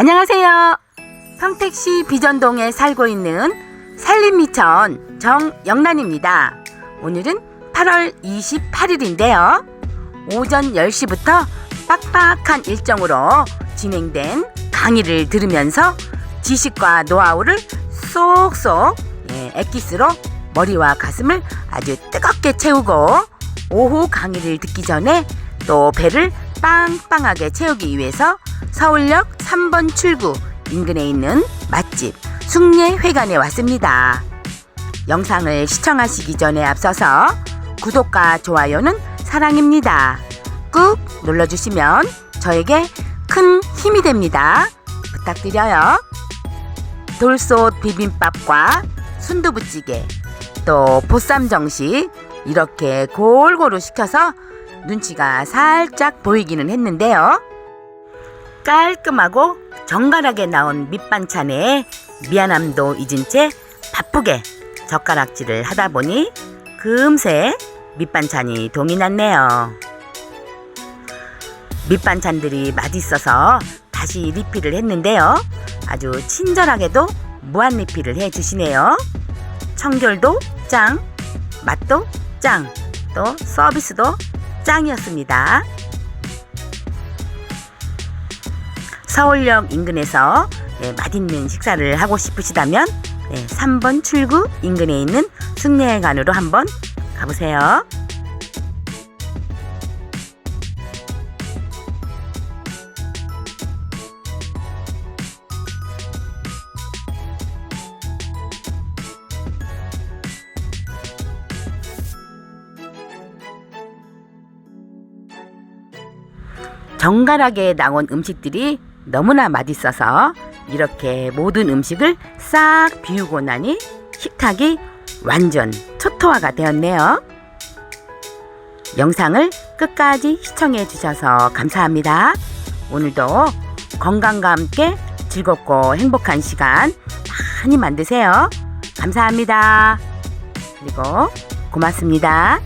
안녕하세요. 평택시 비전동에 살고 있는 산림미천 정영란입니다. 오늘은 8월 28일인데요. 오전 10시부터 빡빡한 일정으로 진행된 강의를 들으면서 지식과 노하우를 쏙쏙 예, 엑기스로 머리와 가슴을 아주 뜨겁게 채우고 오후 강의를 듣기 전에 또 배를 빵빵하게 채우기 위해서 서울역 3번 출구 인근에 있는 맛집 숭례회관에 왔습니다. 영상을 시청하시기 전에 앞서서 구독과 좋아요는 사랑입니다. 꾹 눌러주시면 저에게 큰 힘이 됩니다. 부탁드려요. 돌솥 비빔밥과 순두부찌개, 또 보쌈 정식 이렇게 골고루 시켜서 눈치가 살짝 보이기는 했는데요. 깔끔하고 정갈하게 나온 밑반찬에 미안함도 잊은 채 바쁘게 젓가락질을 하다 보니 금세 밑반찬이 동이 났네요. 밑반찬들이 맛있어서 다시 리필을 했는데요. 아주 친절하게도 무한 리필을 해주시네요. 청결도 짱, 맛도 짱, 또 서비스도 짱이었습니다. 서울역 인근에서 예, 맛있는 식사를 하고 싶으시다면 예, 3번 출구 인근에 있는 숭례관으로 한번 가보세요. 정갈하게 나온 음식들이 너무나 맛있어서 이렇게 모든 음식을 싹 비우고 나니 식탁이 완전 초토화가 되었네요. 영상을 끝까지 시청해 주셔서 감사합니다. 오늘도 건강과 함께 즐겁고 행복한 시간 많이 만드세요. 감사합니다. 그리고 고맙습니다.